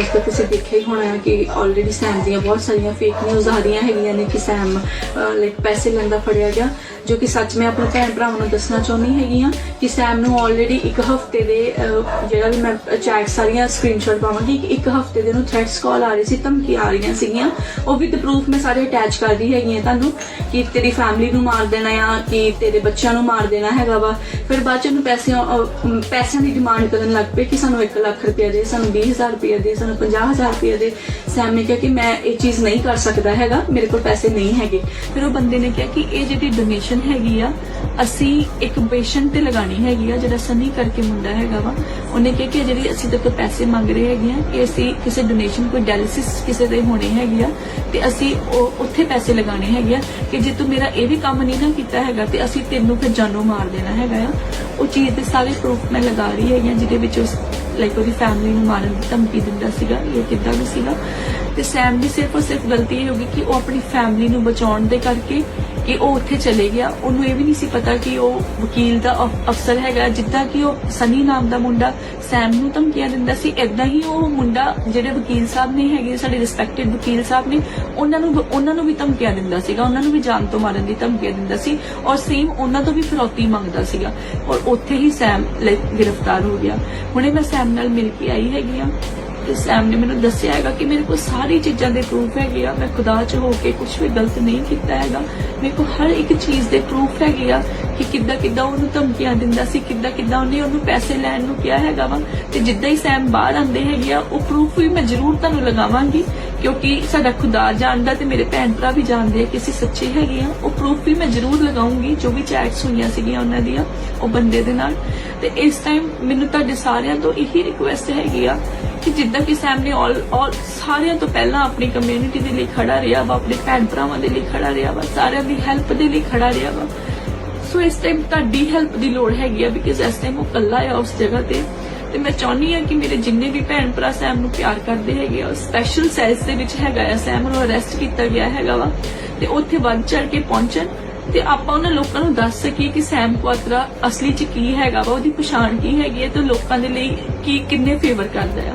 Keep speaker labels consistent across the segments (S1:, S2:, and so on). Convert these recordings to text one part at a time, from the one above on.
S1: ਅੱਜ ਤੱਕ ਤੁਸੀਂ ਦੇਖਿਆ ਹੀ ਹੋਣਾ ਕਿ ਆਲਰੇਡੀ ਸੈਮ ਦੀਆਂ ਬਹੁਤ ਸਾਰੀਆਂ ਫੇਕ ਨਿਊਜ਼ ਆ ਰਹੀਆਂ ਹੈਗੀਆਂ ਨੇ ਕਿ ਸੈਮ ਲਾਈਕ ਪੈਸੇ ਲੈਂਦਾ ਫੜਿਆ ਗਿਆ, ਜੋ ਕਿ ਸੱਚ ਮੈਂ ਆਪਣੇ ਭੈਣ ਭਰਾਵਾਂ ਨੂੰ ਦੱਸਣਾ ਚਾਹੁੰਦੀ ਹੈਗੀ ਆ ਕਿ ਸੈਮ ਨੂੰ ਆਲਰੇਡੀ ਇੱਕ ਹਫ਼ਤੇ ਦੇ ਜਿਹੜਾ ਵੀ ਮੈਂ ਚੈਟ ਸਾਰੀਆਂ ਸਕਰੀਨਸ਼ਾਟ ਪਾਵਾਂਗੀ ਕਿ ਇੱਕ ਹਫ਼ਤੇ ਦੇ ਨੂੰ ਥ੍ਰੈਟਸ ਕਾਲ ਆ ਰਹੀ ਸੀ ਧਮਕੀ ਆ ਰਹੀਆਂ ਸੀਗੀਆਂ। ਉਹ ਵਿਦ ਪ੍ਰੂਫ ਮੈਂ ਸਾਰੇ ਅਟੈਚ ਕਰਦੀ ਹੈਗੀ ਆ ਤੁਹਾਨੂੰ ਕਿ ਤੇਰੀ ਫੈਮਿਲੀ ਨੂੰ ਮਾਰ ਦੇਣਾ ਆ, ਕਿ ਤੇਰੇ ਬੱਚਿਆਂ ਨੂੰ ਮਾਰ ਦੇਣਾ ਹੈਗਾ ਵਾ। ਫਿਰ ਬਾਅਦ ਚ ਉਹਨੂੰ ਪੈਸੇ ਪੈਸਿਆਂ ਦੀ ਡਿਮਾਂਡ ਕਰਨ ਲੱਗ ਪਏ ਕਿ ਸਾਨੂੰ 1 ਲੱਖ ਰੁਪਏ ਦੇ, ਸਾਨੂੰ 20000 ਰੁਪਏ ਦੇ, ਸਾਨੂੰ 50000 ਰੁਪਏ ਦੇ ਸੈਮ ਨੇ ਕਿਹਾ ਕਿ ਮੈਂ ਇਹ ਚੀਜ਼ ਨਹੀਂ ਕਰ ਸਕਦਾ ਹੈਗਾ, ਮੇਰੇ ਕੋਲ ਪੈਸੇ ਨਹੀਂ ਹੈਗੇ। ਫਿਰ ਉਹ ਬੰਦੇ ਨੇ ਕਿਹਾ ਕਿ ਇਹ ਜਿਹੜੀ ਡੋਨੇਸ਼ਨ ਹੈਗੀ ਆ, ਅਸੀਂ ਇੱਕ ਪੇਸ਼ੈਂਟ ਤੇ ਲਗਾਣੀ ਹੈਗੀ ਆ, ਜਿਹੜਾ ਸਨੀ ਕਰਕੇ ਮੁੰਡਾ ਹੈਗਾ ਵਾ। ਉਹਨੇ ਕਿਹਾ ਕਿ ਜਿਹੜੀ ਅਸੀਂ ਤੇ ਕੋਲ ਪੈਸੇ ਮੰਗ ਰਹੇ ਹੈਗੇ ਆ, ਕਿ ਅਸੀਂ ਕਿਸੇ ਡੋਨੇਸ਼ਨ ਕੋਈ ਡਾਇਲਿਸਿਸ ਕਿਸੇ ਦੇ ਹੋਣੇ ਹੈਗੀ ਆ, ਤੇ ਅਸੀਂ ਉਹ ਉੱਥੇ ਪੈਸੇ ਲਗਾਣੇ ਹੈਗੇ ਆ ਕਿ ਜੇ ਤੂੰ ਮੇਰਾ ਇਹ ਵੀ ਕੰਮ ਨਹੀਂ ਨਾ ਕੀਤਾ ਹੈਗਾ, ਤੇ ਅਸੀਂ ਤੈਨੂੰ ਫਿਰ ਜਾਨੋਂ ਮਾਰ ਦੇਣਾ ਹੈਗਾ ਆ। ਉਹ ਚੀਜ਼ ਦੇ ਸਾਰੇ ਪ੍ਰੂਫ ਮੈਂ ਲਗਾ ਰਹੀ ਹੈਗੀ ਆ, ਜਿਹਦੇ ਵਿੱਚ ਉਸ ਲਾਈਕ ਉਹਦੀ ਫੈਮਿਲੀ ਨੂੰ ਮਾਰਨ ਦੀ ਧਮਕੀ ਦਿੰਦਾ ਸੀਗਾ ਇਹ ਕਿੱਦਾਂ ਵੀ ਸੀਗਾ। ਤੇ ਸੈਮ ਦੀ ਸਿਰਫ ਔਰ ਸਿਰਫ ਗਲਤੀ ਇਹ ਹੋਗੀ ਕਿ ਉਹ ਆਪਣੀ ਫੈਮਿਲੀ ਨੂੰ ਬਚਾਉਣ ਦੇ ਕਰਕੇ ਕਿ ਉਹ ਉੱਥੇ ਚਲੇ ਗਿਆ। ਉਹਨੂੰ ਇਹ ਵੀ ਨਹੀਂ ਸੀ ਪਤਾ ਕਿ ਉਹ ਵਕੀਲ ਦਾ ਅਫਸਰ ਹੈਗਾ, ਜਿੱਦਾਂ ਕਿ ਉਹ ਸਨੀ ਨਾਮ ਦਾ ਮੁੰਡਾ ਸੈਮ ਨੂੰ ਧਮਕੀਆਂ ਦਿੰਦਾ ਸੀ। ਇਦਾਂ ਹੀ ਉਹ ਮੁੰਡਾ ਜਿਹੜੇ ਵਕੀਲ ਸਾਹਿਬ ਨੇ ਹੈਗੇ, ਸਾਡੇ ਰਿਸਪੈਕਟਡ ਵਕੀਲ ਸਾਹਿਬ ਨੇ, ਉਹਨਾਂ ਨੂੰ ਉਹਨਾਂ ਨੂੰ ਵੀ ਧਮਕੀਆਂ ਦਿੰਦਾ ਸੀਗਾ। ਉਹਨਾਂ ਨੂੰ ਵੀ ਜਾਨ ਤੋਂ ਮਾਰਨ ਦੀ ਧਮਕੀਆਂ ਦਿੰਦਾ ਸੀ ਔਰ ਸੇਮ ਉਹਨਾਂ ਤੋਂ ਵੀ ਫਿਰੌਤੀ ਮੰਗਦਾ ਸੀਗਾ। ਔਰ ਉੱਥੇ ਹੀ ਸੈਮ ਗ੍ਰਿਫਤਾਰ ਹੋ ਗਿਆ। ਹੁਣੇ ਮੈਂ ਸੈਮ ਨਾਲ ਮਿਲ ਕੇ ਆਈ ਹੈਗੀ ਆ ਤੇ ਸੈਮ ਨੇ ਮੈਨੂੰ ਦੱਸਿਆ ਹੈਗਾ ਕਿ ਮੇਰੇ ਕੋਲ ਸਾਰੀ ਚੀਜ਼ਾਂ ਦੇ ਪ੍ਰੂਫ ਹੈਗੇ ਆ। ਮੈਂ ਖੁਦਾ ਚ ਹੋ ਕੇ ਕੁਝ ਵੀ ਗਲਤ ਨਹੀਂ ਕੀਤਾ ਹੈਗਾ। ਮੇਰੇ ਕੋਲ ਹਰ ਇੱਕ ਚੀਜ਼ ਦੇ ਪ੍ਰੂਫ ਹੈਗੇ ਆ ਕਿ ਕਿੱਦਾਂ ਕਿੱਦਾਂ ਉਹਨੂੰ ਧਮਕੀਆਂ ਦਿੰਦਾ ਸੀ, ਕਿੱਦਾਂ ਕਿੱਦਾਂ ਉਹਨੇ ਉਹਨੂੰ ਪੈਸੇ ਲੈਣ ਨੂੰ ਕਿਹਾ ਹੈਗਾ ਵਾ। ਤੇ ਜਿੱਦਾਂ ਹੀ ਸੈਮ ਬਾਹਰ ਆਂਦੇ ਹੈਗੇ ਆ, ਉਹ ਪ੍ਰੂਫ ਵੀ ਮੈਂ ਜ਼ਰੂਰ ਤੁਹਾਨੂੰ ਲਗਾਵਾਂਗੀ, ਕਿਉਂਕਿ ਸਾਡਾ ਖੁਦਾ ਜਾਣਦਾ ਤੇ ਮੇਰੇ ਭੈਣ ਭਰਾ ਵੀ ਜਾਣਦੇ ਆ ਕਿ ਅਸੀਂ ਸੱਚੇ ਹੈਗੇ ਆ। ਉਹ ਪ੍ਰੂਫ ਵੀ ਮੈਂ ਜ਼ਰੂਰ ਲਗਾਉਂਗੀ, ਜੋ ਵੀ ਚੈਟਸ ਹੋਈਆਂ ਸੀਗੀਆਂ ਉਹਨਾਂ ਦੀਆਂ, ਉਹ ਬੰਦੇ ਦੇ ਨਾਲ। ਤੇ ਇਸ ਟਾਈਮ ਮੈਨੂੰ ਤੁਹਾਡੇ ਸਾਰਿਆਂ ਤੋਂ ਇਹੀ ਰਿਕੁਐਸਟ ਹੈਗੀ ਆ ਕਿ ਜਿੱਦਾਂ ਕਿ ਸੈਮ ਨੇ ਆਲ ਆਲ ਸਾਰਿਆਂ ਤੋਂ ਪਹਿਲਾਂ ਆਪਣੀ ਕਮਿਊਨਿਟੀ ਦੇ ਲਈ ਖੜਾ ਰਿਹਾ ਵਾ, ਆਪਣੇ ਭੈਣ ਭਰਾਵਾਂ ਦੇ ਲਈ ਖੜਾ ਰਿਹਾ ਵਾ, ਸਾਰਿਆਂ ਦੀ ਹੈਲਪ ਦੇ ਲਈ ਖੜਾ ਰਿਹਾ ਵਾ। ਸੋ ਇਸ ਟਾਈਮ ਤੁਹਾਡੀ ਹੈਲਪ ਦੀ ਲੋੜ ਹੈਗੀ ਆ ਬਿਕਾਜ਼ ਇਸ ਟਾਈਮ ਉਹ ਇਕੱਲਾ ਆ ਉਸ ਜਗ੍ਹਾ ਤੇ। ਤੇ ਮੈਂ ਚਾਹੁੰਦੀ ਆ ਕਿ ਮੇਰੇ ਜਿੰਨੇ ਵੀ ਭੈਣ ਭਰਾ ਸੈਮ ਨੂੰ ਪਿਆਰ ਕਰਦੇ ਹੈਗੇ ਆ ਸਪੈਸ਼ਲ ਸੈਲਸ ਦੇ ਵਿੱਚ ਹੈਗਾ ਆ ਸੈਮ ਨੂੰ ਅਰੈਸਟ ਕੀਤਾ ਗਿਆ ਹੈਗਾ ਵਾ। ਤੇ ਉੱਥੇ ਵੱਧ ਚੜ ਕੇ ਪਹੁੰਚਣ। ਤੇ ਆਪਾਂ ਉਹਨਾਂ ਲੋਕਾਂ ਨੂੰ ਦੱਸ ਸਕੀਏ ਕਿ ਸੈਮ ਕੁਆਤਰਾ ਅਸਲੀ ਚ ਕੀ ਹੈਗਾ ਵਾ, ਉਹਦੀ ਪਛਾਣ ਕੀ ਹੈਗੀ ਹੈ ਤੇ ਲੋਕਾਂ ਦੇ ਲਈ ਕੀ, ਕਿੰਨੇ ਫੇਵਰ ਕਰਦਾ ਆ।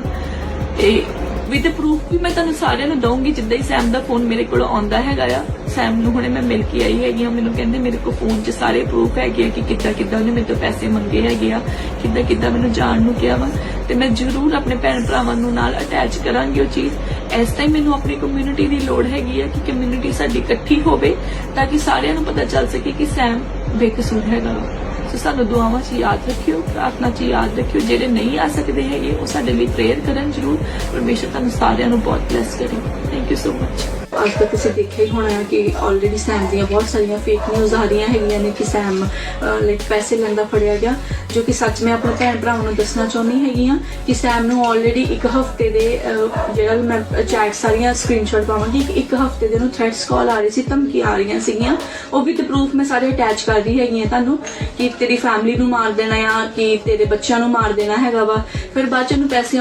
S1: ਤੇ ਵਿਦ ਪ੍ਰੂਫ ਵੀ ਮੈਂ ਤੁਹਾਨੂੰ ਸਾਰਿਆਂ ਨੂੰ ਦਊਂਗੀ, ਜਿੱਦਾਂ ਹੀ ਸੈਮ ਦਾ ਫੋਨ ਮੇਰੇ ਕੋਲ ਆਉਂਦਾ ਹੈਗਾ ਆ ਸੈਮ ਨੂੰ ਹੁਣੇ ਮੈਂ ਮਿਲ ਕੇ ਆਈ ਹੈਗੀ ਆ ਮੈਨੂੰ ਕਹਿੰਦੇ ਮੇਰੇ ਕੋਲ ਫੋਨ 'ਚ ਸਾਰੇ ਪ੍ਰੂਫ ਹੈਗੇ ਆ ਕਿ ਕਿੱਦਾਂ ਕਿੱਦਾਂ ਉਹਨੇ ਮੇਰੇ ਤੋਂ ਪੈਸੇ ਮੰਗੇ ਹੈਗੇ ਆ, ਕਿੱਦਾਂ ਕਿੱਦਾਂ ਮੈਨੂੰ ਜਾਣ ਨੂੰ ਕਿਹਾ ਵਾ। ਤੇ ਮੈਂ ਜ਼ਰੂਰ ਆਪਣੇ ਭੈਣ ਭਰਾਵਾਂ ਨੂੰ ਨਾਲ ਅਟੈਚ ਕਰਾਂਗੀ ਉਹ ਚੀਜ਼। ਇਸ ਟਾਈਮ ਮੈਨੂੰ ਆਪਣੀ ਕਮਿਊਨਿਟੀ ਦੀ ਲੋੜ ਹੈਗੀ ਆ ਕਿ ਕਮਿਊਨਿਟੀ ਸਾਡੀ ਇਕੱਠੀ ਹੋਵੇ, ਤਾਂ ਕਿ ਸਾਰਿਆਂ ਨੂੰ ਪਤਾ ਚੱਲ ਸਕੇ ਕਿ ਸੈਮ ਬੇਕਸੂਰ ਹੈਗਾ ਵਾ। ਸੋ ਸਾਨੂੰ ਦੁਆਵਾਂ 'ਚ ਯਾਦ ਰੱਖਿਓ, ਪ੍ਰਾਰਥਨਾ 'ਚ ਯਾਦ ਰੱਖਿਓ। ਜਿਹੜੇ ਨਹੀਂ ਆ ਸਕਦੇ ਹੈਗੇ, ਉਹ ਸਾਡੇ ਲਈ ਪ੍ਰੇਅਰ ਕਰਨ ਜ਼ਰੂਰ। ਪਰਮੇਸ਼ਰ ਤੁਹਾਨੂੰ ਸਾਰਿਆਂ ਨੂੰ ਬਹੁਤ ਬਲੈਸ ਕਰੇ। ਥੈਂਕ ਯੂ ਸੋ ਮਚ ਅੱਜ ਤੱਕ ਤੁਸੀਂ ਦੇਖਿਆ ਹੀ ਹੋਣਾ ਹੈ ਕਿ ਆਲਰੇਡੀ ਸੈਮ ਦੀਆਂ ਬਹੁਤ ਸਾਰੀਆਂ ਫੇਕ ਨਿਊਜ਼ ਆ ਰਹੀਆਂ ਹੈਗੀਆਂ ਨੇ ਕਿ ਸੈਮ ਲਾਈਕ ਪੈਸੇ ਲੈਂਦਾ ਫੜਿਆ ਗਿਆ, ਜੋ ਕਿ ਸੱਚ ਮੈਂ ਆਪਣੇ ਭੈਣ ਭਰਾਵਾਂ ਨੂੰ ਦੱਸਣਾ ਚਾਹੁੰਦੀ ਹੈਗੀ ਆ ਕਿ ਸੈਮ ਨੂੰ ਆਲਰੇਡੀ ਇੱਕ ਹਫ਼ਤੇ ਦੇ ਜਿਹੜਾ ਵੀ ਮੈਂ ਚੈਟ ਸਾਰੀਆਂ ਸਕਰੀਨਸ਼ਾਟ ਪਾਵਾਂਗੀ ਇੱਕ ਹਫ਼ਤੇ ਦੇ ਨੂੰ ਥ੍ਰੈਟਸ ਕਾਲ ਆ ਰਹੀ ਸੀ ਧਮਕੀ ਆ ਰਹੀਆਂ ਸੀਗੀਆਂ। ਉਹ ਵਿਦ ਪ੍ਰੂਫ ਮੈਂ ਸਾਰੇ ਅਟੈਚ ਕਰਦੀ ਹੈਗੀ ਆ ਤੁਹਾਨੂੰ ਕਿ ਤੇਰੀ ਫੈਮਿਲੀ ਨੂੰ ਮਾਰ ਦੇਣਾ ਆ, ਕਿ ਤੇਰੇ ਬੱਚਿਆਂ ਨੂੰ ਮਾਰ ਦੇਣਾ ਹੈਗਾ ਵਾ। ਫਿਰ ਬਾਅਦ ਚ ਉਹਨੂੰ ਪੈਸੇ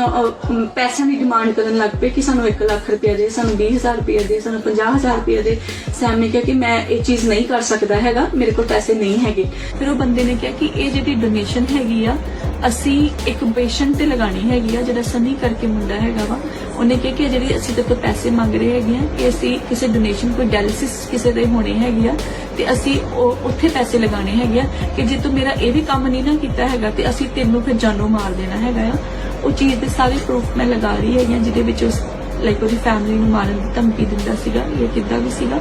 S1: ਪੈਸਿਆਂ ਦੀ ਡਿਮਾਂਡ ਕਰਨ ਲੱਗ ਪਏ ਕਿ ਸਾਨੂੰ 1 ਲੱਖ ਰੁਪਏ ਦੇ, ਸਾਨੂੰ 20000 ਰੁਪਏ ਦੇ ਸਾਨੂੰ 50000 ਰੁਪਏ ਦੇ ਸੈਮ ਨੇ ਕਿਹਾ ਕਿ ਮੈਂ ਇਹ ਚੀਜ਼ ਨਹੀਂ ਕਰ ਸਕਦਾ ਹੈਗਾ, ਮੇਰੇ ਕੋਲ ਪੈਸੇ ਨਹੀਂ ਹੈਗੇ। ਫਿਰ ਉਹ ਬੰਦੇ ਨੇ ਕਿਹਾ ਕਿ ਇਹ ਜਿਹੜੀ ਡੋਨੇਸ਼ਨ ਹੈਗੀ ਆ, ਅਸੀਂ ਇੱਕ ਪੇਸ਼ੈਂਟ ਤੇ ਲਗਾਣੀ ਹੈਗੀ ਆ, ਜਿਹੜਾ ਸਨੀ ਕਰਕੇ ਮੁੰਡਾ ਹੈਗਾ ਵਾ, ਉਹਨੇ ਕਿਹਾ ਕਿ ਜਿਹੜੀ ਅਸੀਂ ਤੇ ਕੋਲ ਪੈਸੇ ਮੰਗ ਰਹੇ ਹੈਗੇ ਆ, ਕਿ ਅਸੀਂ ਕਿਸੇ ਡੋਨੇਸ਼ਨ ਕੋਈ ਡਾਇਲਿਸਿਸ ਕਿਸੇ ਦੇ ਹੋਣੇ ਹੈਗੇ ਆ, ਤੇ ਅਸੀਂ ਉਹ ਉੱਥੇ ਪੈਸੇ ਲਗਾਣੇ ਹੈਗੇ ਆ, ਕਿ ਜੇ ਤੂੰ ਮੇਰਾ ਇਹ ਵੀ ਕੰਮ ਨਹੀਂ ਨਾ ਕੀਤਾ ਹੈਗਾ, ਤੇ ਅਸੀਂ ਤੈਨੂੰ ਫਿਰ ਜਾਨੋਂ ਮਾਰ ਦੇਣਾ ਹੈਗਾ ਆ। ਉਹ ਚੀਜ਼ ਦੇ ਸਾਰੇ ਪ੍ਰੂਫ ਮੈਂ ਲਗਾ ਰਹੀ ਹੈਗੀ ਆ, ਜਿਹਦੇ ਵਿੱਚ ਉਸ ਲਾਈਕ ਉਹਦੀ ਫੈਮਿਲੀ ਨੂੰ ਮਾਰਨ ਦੀ ਧਮਕੀ ਦਿੰਦਾ ਸੀਗਾ ਇਹ ਕਿੱਦਾਂ ਵੀ ਸੀਗਾ।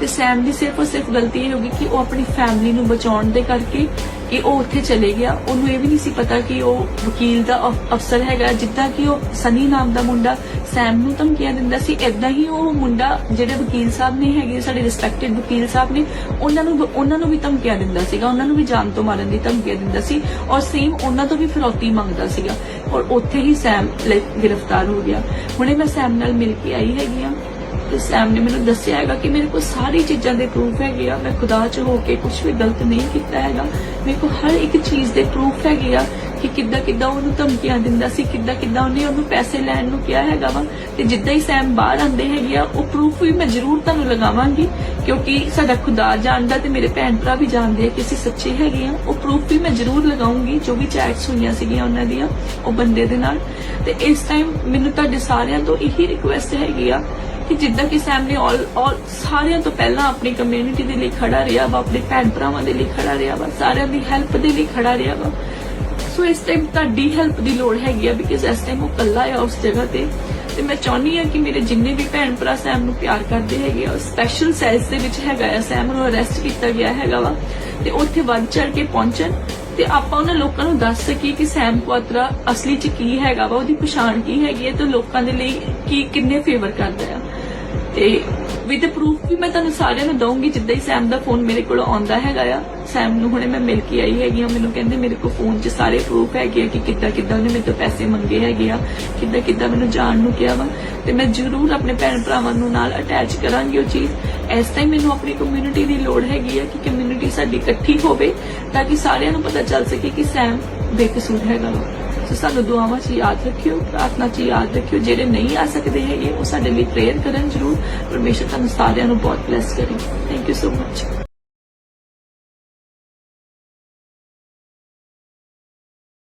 S1: ਤੇ ਸੈਮ ਦੀ ਸਿਰਫ ਔਰ ਸਿਰਫ ਗਲਤੀ ਇਹ ਹੋਗੀ ਕਿ ਉਹ ਆਪਣੀ ਫੈਮਿਲੀ ਨੂੰ ਬਚਾਉਣ ਦੇ ਕਰਕੇ ਕਿ ਉਹ ਉੱਥੇ ਚਲੇ ਗਿਆ। ਉਹਨੂੰ ਇਹ ਵੀ ਨਹੀਂ ਸੀ ਪਤਾ ਕਿ ਉਹ ਵਕੀਲ ਦਾ ਅਫਸਰ ਹੈਗਾ, ਜਿੱਦਾਂ ਕਿ ਉਹ ਸਨੀ ਨਾਮ ਦਾ ਮੁੰਡਾ ਸੈਮ ਨੂੰ ਧਮਕੀਆਂ ਦਿੰਦਾ ਸੀ। ਇਦਾਂ ਹੀ ਉਹ ਮੁੰਡਾ ਜਿਹੜੇ ਵਕੀਲ ਸਾਹਿਬ ਨੇ ਹੈਗੇ, ਸਾਡੇ ਰਿਸਪੈਕਟਡ ਵਕੀਲ ਸਾਹਿਬ ਨੇ, ਉਹਨਾਂ ਨੂੰ ਉਹਨਾਂ ਨੂੰ ਵੀ ਧਮਕੀਆਂ ਦਿੰਦਾ ਸੀਗਾ। ਉਹਨਾਂ ਨੂੰ ਵੀ ਜਾਨ ਤੋਂ ਮਾਰਨ ਦੀ ਧਮਕੀਆਂ ਦਿੰਦਾ ਸੀ। ਔਰ ਸੇਮ ਉਹਨਾਂ ਤੋਂ ਵੀ ਫਿਰੌਤੀ ਮੰਗਦਾ ਸੀਗਾ। ਔਰ ਉੱਥੇ ਹੀ ਸੈਮ, like, ਗ੍ਰਿਫਤਾਰ ਹੋ ਗਿਆ। ਹੁਣੇ ਮੈਂ ਸੈਮ ਨਾਲ ਮਿਲ ਕੇ ਆਈ ਹੈਗੀ ਆ ਤੇ ਸੈਮ ਨੇ ਮੈਨੂੰ ਦੱਸਿਆ ਹੈਗਾ ਕਿ ਮੇਰੇ ਕੋਲ ਸਾਰੀ ਚੀਜ਼ਾਂ ਦੇ ਪ੍ਰੂਫ ਹੈਗੇ ਆ। ਮੈਂ ਖੁਦਾ ਚ ਹੋ ਕੇ ਕੁਝ ਵੀ ਗਲਤ ਨਹੀਂ ਕੀਤਾ ਹੈਗਾ। ਮੇਰੇ ਕੋਲ ਹਰ ਇੱਕ ਚੀਜ਼ ਦੇ ਪ੍ਰੂਫ ਹੈਗੇ ਆ ਕਿ ਕਿੱਦਾਂ ਕਿੱਦਾਂ ਉਹਨੂੰ ਧਮਕੀਆਂ ਦਿੰਦਾ ਸੀ, ਕਿੱਦਾਂ ਕਿੱਦਾਂ ਉਹਨੇ ਉਹਨੂੰ ਪੈਸੇ ਲੈਣ ਨੂੰ ਕਿਹਾ ਹੈਗਾ ਵਾ। ਤੇ ਜਿੱਦਾਂ ਹੀ ਸੈਮ ਬਾਹਰ ਆਂਦੇ ਹੈਗੇ ਆ, ਉਹ ਪ੍ਰੂਫ ਵੀ ਮੈਂ ਜ਼ਰੂਰ ਤੁਹਾਨੂੰ ਲਗਾਵਾਂਗੀ, ਕਿਉਂਕਿ ਸਾਡਾ ਖੁਦਾ ਜਾਣਦਾ ਤੇ ਮੇਰੇ ਭੈਣ ਭਰਾ ਵੀ ਜਾਣਦੇ ਆ ਕਿ ਅਸੀਂ ਸੱਚੇ ਹੈਗੇ ਆ। ਉਹ ਪ੍ਰੂਫ ਵੀ ਮੈਂ ਜ਼ਰੂਰ ਲਗਾਉਂਗੀ, ਜੋ ਵੀ ਚੈਟਸ ਹੋਈਆਂ ਸੀਗੀਆਂ ਉਹਨਾਂ ਦੀਆਂ, ਉਹ ਬੰਦੇ ਦੇ ਨਾਲ। ਤੇ ਇਸ ਟਾਈਮ ਮੈਨੂੰ ਤੁਹਾਡੇ ਸਾਰਿਆਂ ਤੋਂ ਇਹੀ ਰਿਕੁਐਸਟ ਹੈਗੀ ਆ ਕਿ ਜਿੱਦਾਂ ਕਿ ਸੈਮ ਨੇ ਆਲ ਆਲ ਸਾਰਿਆਂ ਤੋਂ ਪਹਿਲਾਂ ਆਪਣੀ ਕਮਿਊਨਿਟੀ ਦੇ ਲਈ ਖੜਾ ਰਿਹਾ ਵਾ, ਆਪਣੇ ਭੈਣ ਭਰਾਵਾਂ ਦੇ ਲਈ ਖੜਾ ਰਿਹਾ ਵਾ, ਸਾਰਿਆਂ ਦੀ ਹੈਲਪ ਦੇ ਲਈ ਖੜਾ ਰਿਹਾ ਵਾ। ਸੋ ਇਸ ਟਾਈਮ ਤੁਹਾਡੀ ਹੈਲਪ ਦੀ ਲੋੜ ਹੈਗੀ ਆ ਬਿਕਾਜ਼ ਇਸ ਟਾਈਮ ਉਹ ਇਕੱਲਾ ਆ ਉਸ ਜਗ੍ਹਾ ਤੇ। ਤੇ ਮੈਂ ਚਾਹੁੰਦੀ ਆ ਕਿ ਮੇਰੇ ਜਿੰਨੇ ਵੀ ਭੈਣ ਭਰਾ ਸੈਮ ਨੂੰ ਪਿਆਰ ਕਰਦੇ ਹੈਗੇ ਆ ਸਪੈਸ਼ਲ ਸੈਲਸ ਦੇ ਵਿੱਚ ਹੈਗਾ ਆ ਸੈਮ ਨੂੰ ਅਰੈਸਟ ਕੀਤਾ ਗਿਆ ਹੈਗਾ ਵਾ ਤੇ ਉੱਥੇ ਵੱਧ ਚੜ ਕੇ ਪਹੁੰਚਣ ਤੇ ਆਪਾਂ ਉਹਨਾਂ ਲੋਕਾਂ ਨੂੰ ਦੱਸ ਸਕੀਏ ਕਿ ਸੈਮ ਕੁਆਤਰਾ ਅਸਲੀ ਚ ਕੀ ਹੈਗਾ ਵਾ, ਉਹਦੀ ਪਛਾਣ ਕੀ ਹੈਗੀ ਹੈ ਤੇ ਲੋਕਾਂ ਦੇ ਲਈ ਕੀ, ਕਿੰਨੇ ਫੇਵਰ ਕਰਦਾ ਆ। ਤੇ ਵਿਦ ਪ੍ਰੂਫ ਵੀ ਮੈਂ ਤੁਹਾਨੂੰ ਸਾਰਿਆਂ ਨੂੰ ਦਊਂਗੀ, ਜਿੱਦਾਂ ਹੀ ਸੈਮ ਦਾ ਫੋਨ ਮੇਰੇ ਕੋਲ ਆਉਂਦਾ ਹੈਗਾ ਆ ਸੈਮ ਨੂੰ ਹੁਣੇ ਮੈਂ ਮਿਲ ਕੇ ਆਈ ਹੈਗੀ ਆ ਮੈਨੂੰ ਕਹਿੰਦੇ ਮੇਰੇ ਕੋਲ ਫੋਨ 'ਚ ਸਾਰੇ ਪ੍ਰੂਫ ਹੈਗੇ ਆ ਕਿ ਕਿੱਦਾਂ ਕਿੱਦਾਂ ਉਹਨੇ ਮੇਰੇ ਤੋਂ ਪੈਸੇ ਮੰਗੇ ਹੈਗੇ ਆ, ਕਿੱਦਾਂ ਕਿੱਦਾਂ ਮੈਨੂੰ ਜਾਣ ਨੂੰ ਕਿਹਾ ਵਾ। ਤੇ ਮੈਂ ਜ਼ਰੂਰ ਆਪਣੇ ਭੈਣ ਭਰਾਵਾਂ ਨੂੰ ਨਾਲ ਅਟੈਚ ਕਰਾਂਗੀ ਉਹ ਚੀਜ਼। ਇਸ ਟਾਈਮ ਮੈਨੂੰ ਆਪਣੀ ਕਮਿਊਨਿਟੀ ਦੀ ਲੋੜ ਹੈਗੀ ਆ ਕਿ ਕਮਿਊਨਿਟੀ ਸਾਡੀ ਇਕੱਠੀ ਹੋਵੇ, ਤਾਂ ਕਿ ਸਾਰਿਆਂ ਨੂੰ ਪਤਾ ਚੱਲ ਸਕੇ ਕਿ ਸੈਮ ਬੇਕਸੂਰ ਹੈਗਾ ਵਾ ਸਾਨੂੰ ਦੁਆਵਾਂ 'ਚ ਯਾਦ ਰੱਖਿਓ, ਪ੍ਰਾਰਥਨਾ 'ਚ ਯਾਦ ਰੱਖਿਓ। ਜਿਹੜੇ ਨਹੀਂ ਆ ਸਕਦੇ ਹੈਗੇ, ਉਹ ਸਾਡੇ ਲਈ ਪ੍ਰੇਅਰ ਕਰਨ ਜ਼ਰੂਰ। ਪਰਮੇਸ਼ਰ ਤੁਹਾਨੂੰ ਸਾਰਿਆਂ ਨੂੰ ਬਹੁਤ ਬਲੈਸ ਕਰੇ। Thank you so much